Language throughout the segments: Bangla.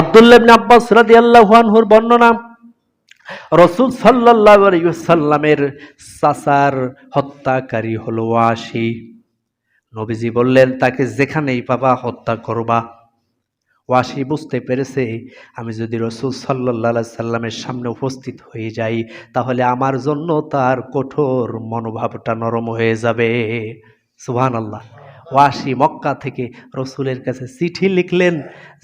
আব্দুল্লাহ ইবনে আব্বাস রাদিয়াল্লাহু আনহুর বর্ণনা, রসুল সাল্লামের চাচার হত্যাকারী হলো ওয়াসি। নবীজি বললেন, তাকে যেখানেই পাবা, হত্যা করবা। ওয়াসি বুঝতে পেরেছে, আমি যদি রসুল সাল্লাহ সাল্লামের সামনে উপস্থিত হয়ে যাই, তাহলে আমার জন্য তার কঠোর মনোভাবটা নরম হয়ে যাবে। সুহান আল্লাহ ওয়াসি মক্কা থেকে রসুলের কাছে চিঠি লিখলেন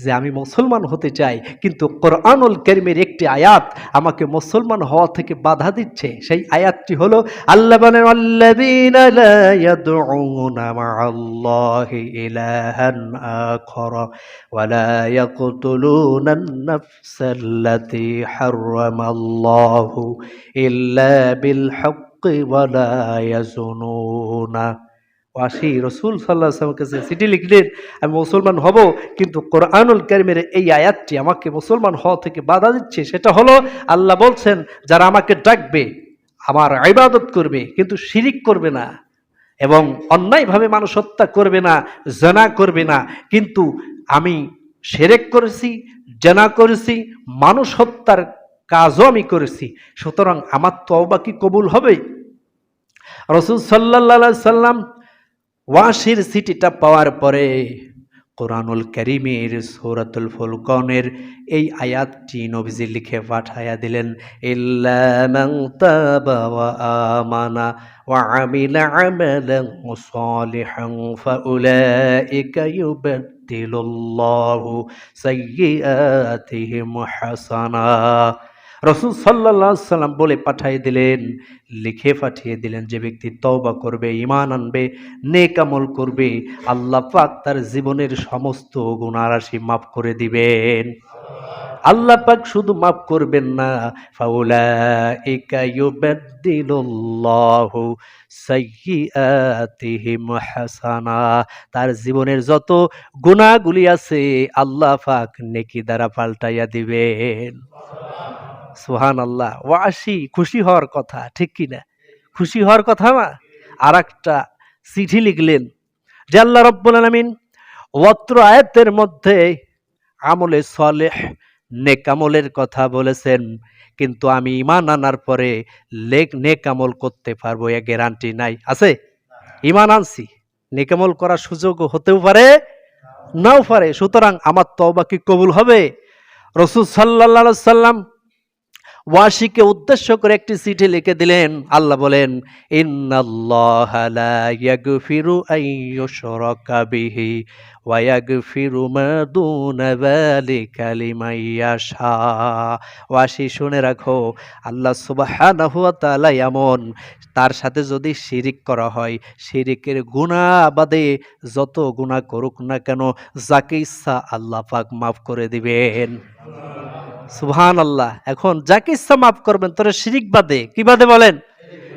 যে আমি মুসলমান হতে চাই, কিন্তু কোরআনুল করিমের একটি আয়াত আমাকে মুসলমান হওয়া থেকে বাধা দিচ্ছে। সেই আয়াতটি হলো, আল্লাহ বলেন "ওয়াল্লাযীনা লা ইয়াদউনা মা'আল্লাহি ইলাহান আখর ওয়ালা ইয়াকতুলুনা আন-নাফসাল্লাতী হাররামাল্লাহু ইল্লা বিল হাক্কি ওয়ালা ইয়াজুনুনা। ওয়াসি রসুল সাল্লাহ কাছে চিঠি লিখলেন আমি মুসলমান হব, কিন্তু কোরআনুল কারিমের এই আয়াতটি আমাকে মুসলমান হওয়া থেকে বাধা দিচ্ছে, সেটা হলো আল্লাহ বলছেন, যারা আমাকে ডাকবে, আমার ইবাদত করবে, কিন্তু শিরিক করবে না এবং অন্যায়ভাবে মানুষ হত্যা করবে না, জেনা করবে না, কিন্তু আমি সেরেক করেছি, জেনা করেছি, মানুষ হত্যার কাজও আমি করেছি, সুতরাং আমার তওবা কি কবুল হবে? রসুল সাল্লাহ সাল্লাম ওয়াসির সিটিটা পাওয়ার পরে কোরআনুল করিমের সৌরাতুল ফুলকনের এই আয়াতটি নবীজি লিখে পাঠাইয়া দিলেন মান আমানা ওয়া আমিলা আমালান সালিহান ফাউলাইকা ইউবাদদিলুল্লাহু সাইয়্যাতিহিম হাসানা। রসুল সাল্লাম বলে পাঠিয়ে দিলেন, লিখে পাঠিয়ে দিলেন, যে ব্যক্তি তওবা করবে ইমান আনবে, নেক আমল করবে, আল্লাহ পাক তার জীবনের সমস্ত গুণারাশি মাফ করে দিবেন। আল্লাহ পাক শুধু মাফ করবেন না হাসানা, তার জীবনের যত গুনাহগুলি আছে, আল্লাহ পাক নেকি দ্বারা পাল্টাইয়া দিবেন। সুহান আল্লাহ ওয়াসি, খুশি হওয়ার কথা, ঠিক কি না? খুশি হওয়ার কথা না আর একটা চিঠি লিখলেন যে আল্লাহ রব্বুল আলমিন অত্র আয়াতের মধ্যে আমলে সলেহ নেকামলের কথা বলেছেন, কিন্তু আমি ইমান আনার পরে লেক নেকামল করতে পারব, এ গ্যারান্টি নাই। আছে? ইমান আনছি। নেকামল করার সুযোগ হতেও পারে, নাও পারে। সুতরাং আমার তওবা কি কবুল হবে? রসুল সাল্লাহ সাল্লাম ওয়াসিকে উদ্দেশ্য করে একটি চিঠি লিখে দিলেন। আল্লাহ বলেন ওয়াসি, শুনে রাখো, আল্লাহ তাআলা এমন, তার সাথে যদি শিরিক করা হয়, শিরিকের গুনাহ বাদে যত গুনাহ করুক না কেন, যাকে ইচ্ছা আল্লাহ পাক মাফ করে দিবেন। সুবহান আল্লাহ এখন যাকে ইচ্ছা মাফ করবেন, তোরা শিরিক বাদে। কি বাদে বলেন?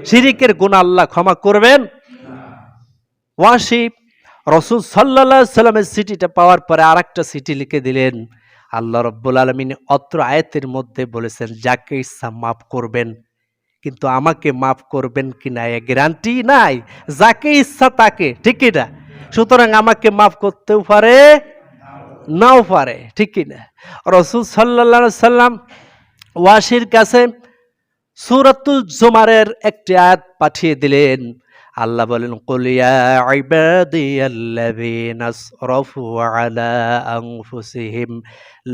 শিরিকের গুণ আল্লাহ ক্ষমা করবেন। ওয়াসি রসুল সাল্লাহ সাল্লামের সিটিটা পাওয়ার পরে আর একটা সিটি লিখে দিলেন। আল্লাহ রব্বুল আলমিন অত্র আয়াতের মধ্যে বলেছেন, যাকে ইচ্ছা মাফ করবেন, কিন্তু আমাকে মাফ করবেন কি না এ গ্যারান্টি নাই। যাকে ইচ্ছা তাকে। ঠিক কিনা সুতরাং আমাকে মাফ করতেও পারে নাও পারে, ঠিক কিনা রসুল সাল্লা সাল্লাম ওয়াসির কাছে সুরাতুল জুমারের একটি আয়াত পাঠিয়ে দিলেন। আল্লাহ বলেন কুলিয়া ইবাদিয়াল্লাযীনা আসরাফু আলা আনফুসিহিম,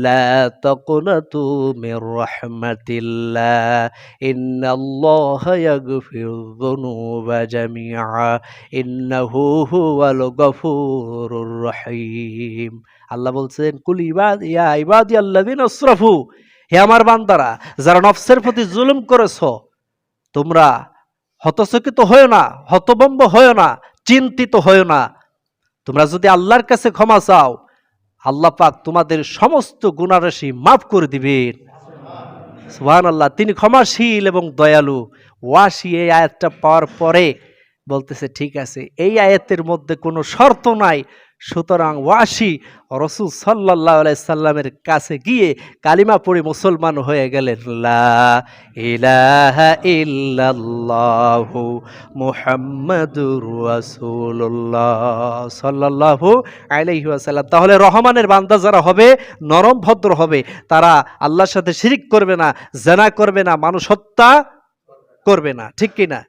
লা তাকুনাতু মির রাহমাতিল্লাহ, ইন্নাল্লাহা ইয়াগফিরুয যুনুবা জামিআ, ইন্নাহু হুয়াল গফুরুর রহিম। আল্লাহ বলছেন, কুল ইবাদ ইয়া ইবাদি আল্লাদিন আসরাফু, হে আমার বান্দারা, যারা নফসের প্রতি জুলুম করেছ, তোমরা হতচকিত হয়েও না হতবম্ব হয়েও না, চিন্তিত হয়েও না। তোমরা যদি আল্লাহর কাছে ক্ষমা চাও, আল্লাহ পাক তোমাদের সমস্ত গুণারাশি মাফ করে দিবেন। সুহান আল্লাহ তিনি ক্ষমাশীল এবং দয়ালু। ওয়াশি এই আয়াতটা পাওয়ার পরে বলতেছে, ঠিক আছে, এই আয়াতের মধ্যে কোনো শর্ত নাই সুতরাং ওয়াসি রসুল সাল্লাহ সাল্লামের কাছে গিয়ে কালিমা পড়ে মুসলমান হয়ে গেলেন আলাইহি তাহলে রহমানের বান্দা যারা হবে, নরম ভদ্র হবে, তারা আল্লাহর সাথে শিরিক করবে না, জানা করবে না, মানুষ হত্যা করবে না, ঠিক কি না